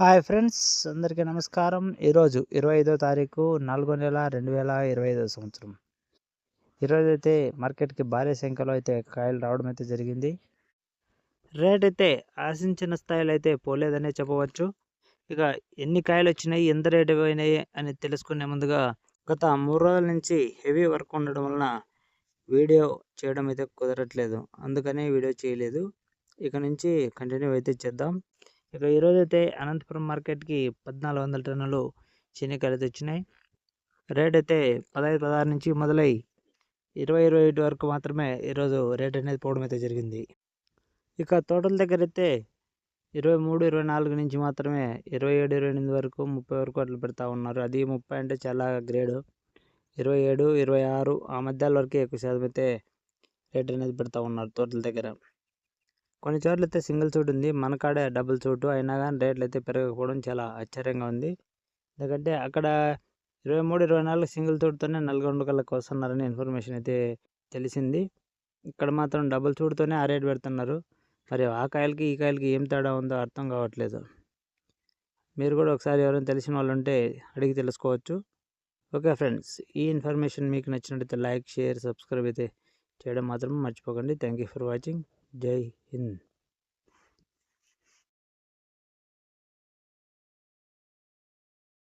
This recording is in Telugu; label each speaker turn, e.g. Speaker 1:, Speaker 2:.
Speaker 1: హాయ్ ఫ్రెండ్స్ అందరికీ నమస్కారం. ఈరోజు ఇరవై ఐదో తారీఖు నాలుగో నెల రెండు వేల ఇరవై ఐదో సంవత్సరం. ఈరోజు అయితే మార్కెట్కి భారీ సంఖ్యలో అయితే కాయలు రావడం అయితే జరిగింది. రేట్ అయితే ఆశించిన స్థాయిలో అయితే పోలేదనే చెప్పవచ్చు. ఇక ఎన్ని కాయలు వచ్చినాయి ఎంత రేటు పోయినాయి అని తెలుసుకునే ముందుగా గత మూడు రోజుల నుంచి హెవీ వర్క్ ఉండడం వలన వీడియో చేయడం అయితే కుదరట్లేదు. అందుకనే వీడియో చేయలేదు. ఇక నుంచి కంటిన్యూ అయితే చేద్దాం. ఇక ఈరోజు అయితే అనంతపురం మార్కెట్కి పద్నాలుగు వందల టన్నులు శనగకాయలు తెచ్చినాయి. రేట్ అయితే పదహైదు పదహారు నుంచి మొదలై ఇరవై ఇరవై ఐదు వరకు మాత్రమే ఈరోజు రేట్ అనేది పోవడం అయితే జరిగింది. ఇక తోటల దగ్గర అయితే ఇరవై మూడు ఇరవై నాలుగు నుంచి మాత్రమే ఇరవై ఏడు ఇరవై ఎనిమిది వరకు ముప్పై వరకు అట్లా పెడతా ఉన్నారు. అది ముప్పై అంటే చాలా గ్రేడు. ఇరవై ఏడు ఇరవై ఆరు ఆ మధ్యాల వరకే ఎక్కువ శాతం అయితే రేట్ అనేది పెడతా ఉన్నారు తోటల దగ్గర. కొన్ని చోట్ల అయితే సింగిల్ సూట్ ఉంది. మన కాడే డబుల్ సూటు అయినా కానీ రేట్లు అయితే పెరగకపోవడం చాలా ఆశ్చర్యంగా ఉంది. ఎందుకంటే అక్కడ ఇరవై మూడు ఇరవై నాలుగు సింగిల్ సూట్తోనే నల్గొండ కళ్ళకి వస్తున్నారని ఇన్ఫర్మేషన్ అయితే తెలిసింది. ఇక్కడ మాత్రం డబుల్ సూట్తోనే ఆ రేట్ పెడుతున్నారు. మరి ఆ కాయలకి ఈ కాయలకి ఏం తేడా ఉందో అర్థం కావట్లేదు. మీరు కూడా ఒకసారి ఎవరైనా తెలిసిన వాళ్ళు ఉంటే అడిగి తెలుసుకోవచ్చు. ఓకే ఫ్రెండ్స్ ఈ ఇన్ఫర్మేషన్ మీకు నచ్చినట్టయితే లైక్ షేర్ సబ్స్క్రైబ్ అయితే చేయడం మాత్రం మర్చిపోకండి. Thank you for watching. जय हिंद